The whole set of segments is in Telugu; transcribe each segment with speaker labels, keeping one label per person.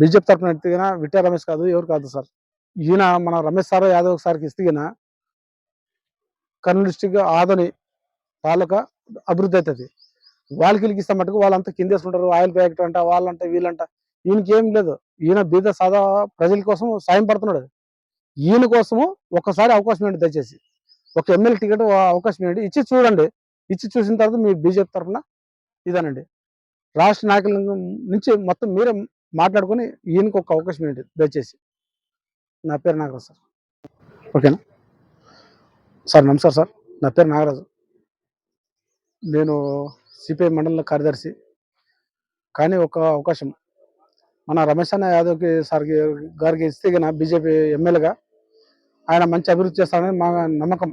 Speaker 1: బీజేపీ తరఫున ఎత్తిగినా విట్ట రమేష్ కాదు ఎవరు కాదు సార్. ఈయన మన రమేష్ సార్ యాదవ్ సార్కి ఇస్తగిన కర్నూలు డిస్టిక్ ఆదని తాలూకా అభివృద్ధి అవుతుంది. వాళ్ళకి వీళ్ళకి ఇస్తే మటుకు వాళ్ళంతా కిందేసుకుంటారు ఆయిల్ ప్యాకెట్ అంట వాళ్ళంట వీళ్ళంట. ఈయనకి ఏం లేదు. ఈయన బీద సాదా ప్రజల కోసం సాయం పడుతున్నాడు. ఈయన కోసము ఒక్కసారి అవకాశం ఇవ్వండి దయచేసి. ఒక ఎమ్మెల్యే టికెట్ అవకాశం ఇవ్వండి. ఇచ్చి చూడండి. ఇచ్చి చూసిన తర్వాత మీ బీజేపీ తరఫున ఇదేనండి. రాష్ట్ర నాయకుల నుంచి మొత్తం మీరే మాట్లాడుకొని ఈయనకు ఒక అవకాశం ఏంటి? దయచేసి. నా పేరు నాగరాజు సార్. ఓకేనా? సార్ నమస్కారం సార్. నా పేరు నాగరాజు. నేను సిపిఐ మండల కార్యదర్శి. కానీ ఒక అవకాశం. మన రమేష్ అన్న యాదవ్కి సార్కి గారికి ఇస్తే నా బీజేపీ ఎమ్మెల్యేగా ఆయన మంచి అభివృద్ధి చేస్తారని మా నమ్మకం.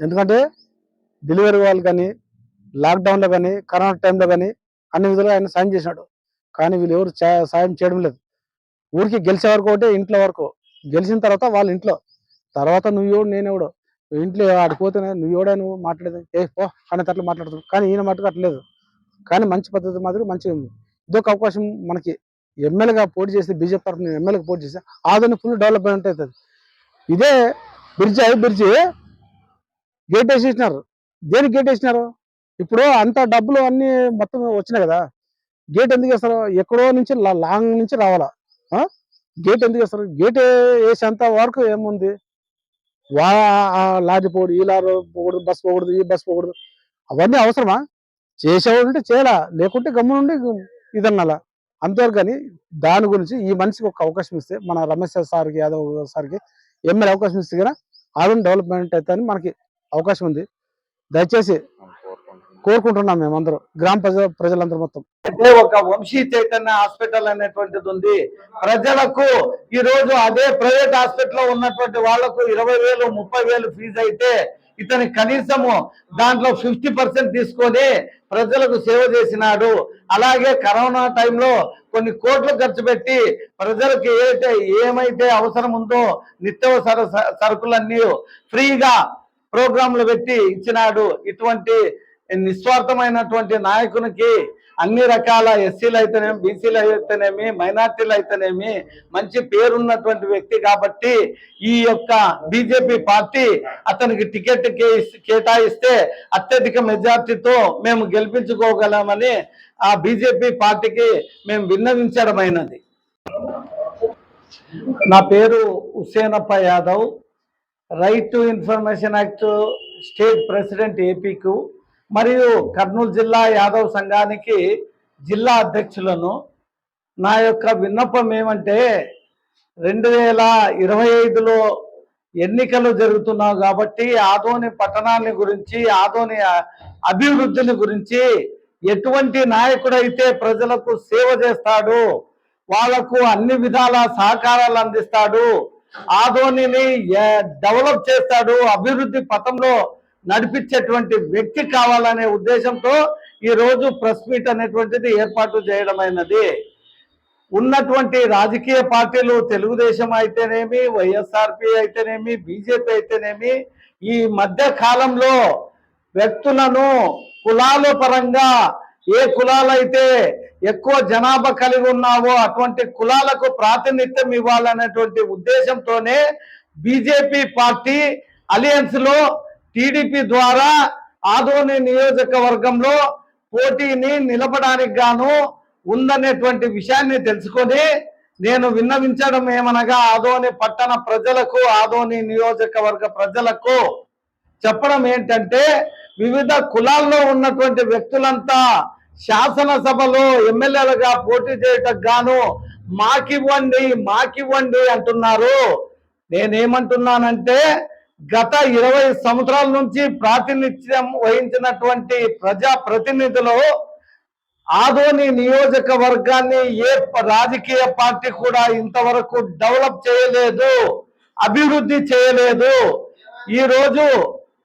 Speaker 1: ఎందుకంటే డెలివరీ వాళ్ళు కానీ లాక్డౌన్లో కానీ కరోనా టైంలో కానీ అన్ని విధాలుగా ఆయన సాయం చేసినాడు. కానీ వీళ్ళు ఎవరు సాయం చేయడం లేదు. ఊరికి గెలిచే వరకు ఒకటే ఇంట్లో వరకు. గెలిచిన తర్వాత వాళ్ళ ఇంట్లో. తర్వాత నువ్వు ఎవడు నేను ఎవడు ఇంట్లో ఆడిపోతేనే నువ్వు ఎవడా నువ్వు మాట్లాడేది? ఏ పో అనే తట్లు మాట్లాడుతున్నావు కానీ ఈయన మటుకు అట్లేదు కానీ మంచి పద్ధతి మాదిరి మంచిగా ఉంది. ఇదొక అవకాశం మనకి. ఎమ్మెల్యేగా పోటీ చేసి బీజేపీ తరఫున ఎమ్మెల్యేగా పోటీ చేస్తే ఆదని ఫుల్ డెవలప్మెంట్ అవుతుంది. ఇదే బ్రిడ్జి అయి బ్రిడ్జి గేట్ వేసేసినారు. దేనికి గేట్ వేసినారు? ఇప్పుడు అంత డబ్బులు అన్నీ మొత్తం వచ్చినాయి కదా. గేట్ ఎందుకు వేస్తారు? ఎక్కడో నుంచి లాంగ్ నుంచి రావాలా? గేట్ ఎందుకు వేస్తారు? గేట్ వేసేంత వరకు ఏముంది? వా ఆ లారీ పోడు ఈ లారీ పోకూడదు బస్ పోకూడదు ఈ బస్ పోకూడదు. అవన్నీ అవసరమా? చేసేవాడు ఉంటే చేయాలా? లేకుంటే గమ్మునుండి ఇదన్నాలా అంతవరకు కానీ దాని గురించి ఈ మనిషికి ఒక అవకాశం ఇస్తే మన రమేష్ సార్కి యాదవ్ సార్కి ఎమ్మెల్యే అవకాశం ఇస్తే కదా ఆదరణ డెవలప్మెంట్ అయితే అని మనకి అవకాశం ఉంది. దయచేసి కోరుకుంటున్నాం మేమందరూ గ్రామ ప్రజ ప్రజలందరూ మొత్తం.
Speaker 2: అంటే ఒక వంశీ చైతన్య హాస్పిటల్ అనేటువంటిది ఉంది. ప్రజలకు ఈ రోజు అదే ప్రైవేట్ హాస్పిటల్లో ఉన్నటువంటి వాళ్ళకు ఇరవై వేలు ముప్పై వేలు ఫీజు అయితే ఇతని కనీసము దాంట్లో ఫిఫ్టీ పర్సెంట్ తీసుకొని ప్రజలకు సేవ చేసినాడు. అలాగే కరోనా టైంలో కొన్ని కోట్లు ఖర్చు పెట్టి ప్రజలకు ఏదైతే ఏమైతే అవసరం ఉందో నిత్యవసర స- సరుకులన్నీ ఫ్రీగా ప్రోగ్రాంలు పెట్టి ఇచ్చినాడు. ఇటువంటి నిస్వార్థమైనటువంటి నాయకునికి అన్ని రకాల ఎస్సీలు అయితేనేమి బీసీలు అయితేనేమి మైనార్టీలు అయితేనేమి మంచి పేరున్నటువంటి వ్యక్తి కాబట్టి ఈ యొక్క బీజేపీ పార్టీ అతనికి టికెట్ కేటాయిస్తే అత్యధిక మెజార్టీతో మేము గెలిపించుకోగలమని ఆ బీజేపీ పార్టీకి మేము విన్నవించడమైనది. నా పేరు Husenappa Yadav. Right to information act state president ఏపీకు మరియు కర్నూలు జిల్లా యాదవ్ సంఘానికి జిల్లా అధ్యక్షులను. నా యొక్క విన్నపం ఏమంటే రెండు వేల ఇరవై ఐదులో ఎన్నికలు జరుగుతున్నావు కాబట్టి ఆదోని పట్టణాన్ని గురించి ఆదోని అభివృద్ధిని గురించి ఎటువంటి నాయకుడైతే ప్రజలకు సేవ చేస్తాడు వాళ్ళకు అన్ని విధాల సహకారాలు అందిస్తాడు ఆదోనిని డెవలప్ చేస్తాడు అభివృద్ధి పథంలో నడిపించేటువంటి వ్యక్తి కావాలనే ఉద్దేశంతో ఈరోజు ప్రెస్ మీట్ అనేటువంటిది ఏర్పాటు చేయడమైనది. ఉన్నటువంటి రాజకీయ పార్టీలు తెలుగుదేశం అయితేనేమి వైఎస్ఆర్పి అయితేనేమి బీజేపీ అయితేనేమి ఈ మధ్య కాలంలో వ్యక్తులను కులాల పరంగా ఏ కులాలైతే ఎక్కువ జనాభా కలిగి ఉన్నావో అటువంటి కులాలకు ప్రాతినిధ్యం ఇవ్వాలనేటువంటి ఉద్దేశంతోనే బీజేపీ పార్టీ అలయన్స్లో టీడీపీ ద్వారా ఆదోని నియోజకవర్గంలో పోటీని నిలపడానికి గాను ఉందనేటువంటి విషయాన్ని తెలుసుకొని నేను విన్నవించడం ఏమనగా ఆదోని పట్టణ ప్రజలకు ఆదోని నియోజకవర్గ ప్రజలకు చెప్పడం ఏంటంటే వివిధ కులాల్లో ఉన్నటువంటి వ్యక్తులంతా శాసనసభలో ఎమ్మెల్యేలుగా పోటీ చేయటకు గాను మాకివ్వండి మాకివ్వండి అంటున్నారు. నేనేమంటున్నానంటే గత ఇరవై సంవత్సరాల నుంచి ప్రాతినిధ్యం వహించినటువంటి ప్రజా ప్రతినిధులు ఆదోని నియోజకవర్గాన్ని ఏ రాజకీయ పార్టీ కూడా ఇంతవరకు డెవలప్ చేయలేదు అభివృద్ధి చేయలేదు. ఈ రోజు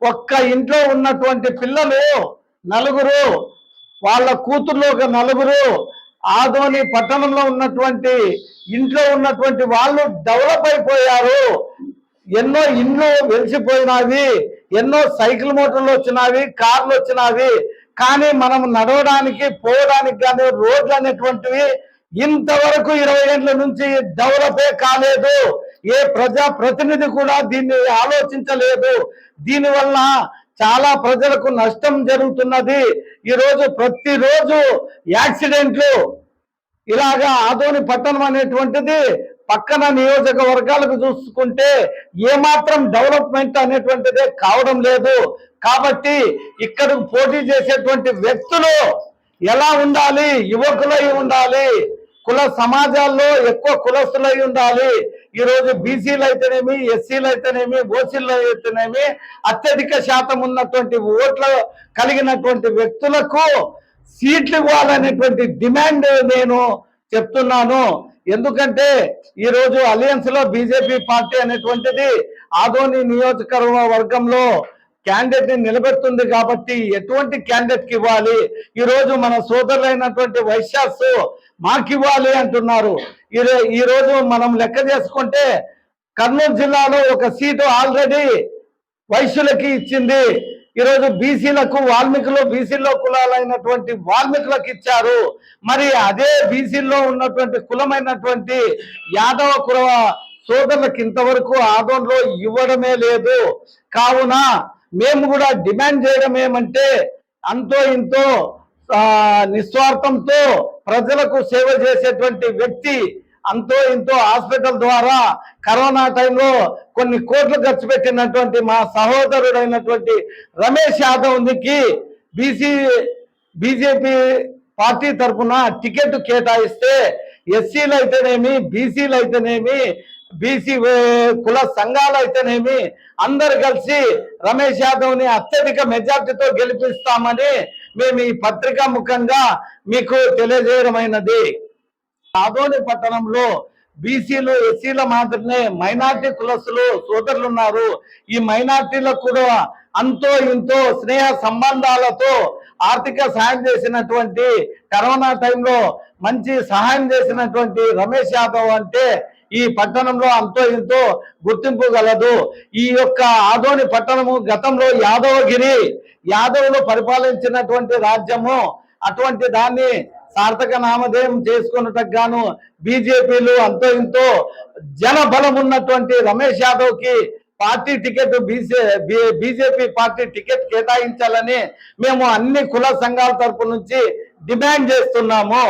Speaker 2: ఒక్క ఇంట్లో ఉన్నటువంటి పిల్లలు నలుగురు వాళ్ళ కూతుర్లు ఒక నలుగురు ఆదోని పట్టణంలో ఉన్నటువంటి ఇంట్లో ఉన్నటువంటి వాళ్ళు డెవలప్ అయిపోయారు. ఎన్నో ఇండ్లు వెలిసిపోయినవి ఎన్నో సైకిల్ మోటార్లు వచ్చినవి కార్లు వచ్చినవి కానీ మనం నడవడానికి పోవడానికి కానీ రోడ్లు అనేటువంటివి ఇంతవరకు ఇరవై గంటల నుంచి డెవలపే కాలేదు. ఏ ప్రజా ప్రతినిధి కూడా దీన్ని ఆలోచించలేదు. దీనివల్ల చాలా ప్రజలకు నష్టం జరుగుతున్నది. ఈరోజు ప్రతిరోజు యాక్సిడెంట్లు ఇలాగా ఆదోని పట్టణం అనేటువంటిది పక్కన నియోజకవర్గాలకు చూసుకుంటే ఏమాత్రం డెవలప్మెంట్ అనేటువంటిదే కావడం లేదు. కాబట్టి ఇక్కడకు పోటీ చేసేటువంటి వ్యక్తులు ఎలా ఉండాలి? యువకులై ఉండాలి. కుల సమాజాల్లో ఎక్కువ కులస్తులై ఉండాలి. ఈరోజు బీసీలు అయితేనేమి ఎస్సీలు అయితేనేమి ఓసీలు అయితేనేమి అత్యధిక శాతం ఉన్నటువంటి ఓట్లు కలిగినటువంటి వ్యక్తులకు సీట్లు ఇవ్వాలనేటువంటి డిమాండ్ నేను చెప్తున్నాను. ఎందుకంటే ఈ రోజు అలయన్స్లో బీజేపీ పార్టీ అనేటువంటిది ఆదోని నియోజకవర్గ వర్గంలో క్యాండిడేట్ని నిలబెడుతుంది కాబట్టి ఎటువంటి క్యాండిడేట్కి ఇవ్వాలి? ఈ రోజు మన సోదరులైనటువంటి వైశ్యాస్ మాకివ్వాలి అంటున్నారు. ఈ రో- ఈ రోజు మనం లెక్క చేసుకుంటే కర్నూలు జిల్లాలో ఒక సీటు ఆల్రెడీ వైశ్యులకి ఇచ్చింది. ఈరోజు బీసీలకు వాల్మీకులు బీసీలో కులాలైనటువంటి వాల్మీకులకు ఇచ్చారు. మరి అదే బీసీలో ఉన్నటువంటి కులమైనటువంటి యాదవ కురవ సోదరులకు ఇంతవరకు ఆదోన్లో ఇవ్వడమే లేదు. కావున మేము కూడా డిమాండ్ చేయడం ఏమంటే అంతో ఇంతో నిస్వార్థంతో ప్రజలకు సేవ చేసేటువంటి వ్యక్తి అంతో ఇంతో హాస్పిటల్ ద్వారా కరోనా టైంలో కొన్ని కోట్లు ఖర్చు పెట్టినటువంటి మా సహోదరుడైనటువంటి రమేష్ యాదవ్కి బీసీ బీజేపీ పార్టీ తరఫున టికెట్ కేటాయిస్తే ఎస్సీలు అయితేనేమి బీసీలు అయితేనేమి బీసీ కుల సంఘాలు అయితేనేమి అందరు కలిసి రమేష్ యాదవ్ని అత్యధిక మెజార్టీతో గెలిపిస్తామని మేము ఈ పత్రికా ముఖంగా మీకు తెలియజేయడమైనది. ఆదోని పట్టణంలో బీసీలు ఎస్సీల మాత్రమే మైనార్టీ కులస్తులు సోదరులు ఉన్నారు ఈ మైనార్టీలకు కూడా అంతో ఇంతో స్నేహ సంబంధాలతో ఆర్థిక సహాయం చేసినటువంటి కరోనా టైంలో మంచి సహాయం చేసినటువంటి రమేష్ యాదవ్ అంటే ఈ పట్టణంలో అంతో ఇంతో గుర్తింపు గలదు. ఈ యొక్క ఆదోని పట్టణము గతంలో యాదవగిరి యాదవులు పరిపాలించినటువంటి రాజ్యము. అటువంటి దాన్ని సార్థక నామధేయం చేసుకున్నట్టుకు గాను బీజేపీలు అంతో ఇంతో జన బలం ఉన్నటువంటి Ramesh యాదవ్కి party ticket BC BJP party ticket కేటాయించాలని మేము అన్ని కుల సంఘాల తరపు నుంచి డిమాండ్ చేస్తున్నాము.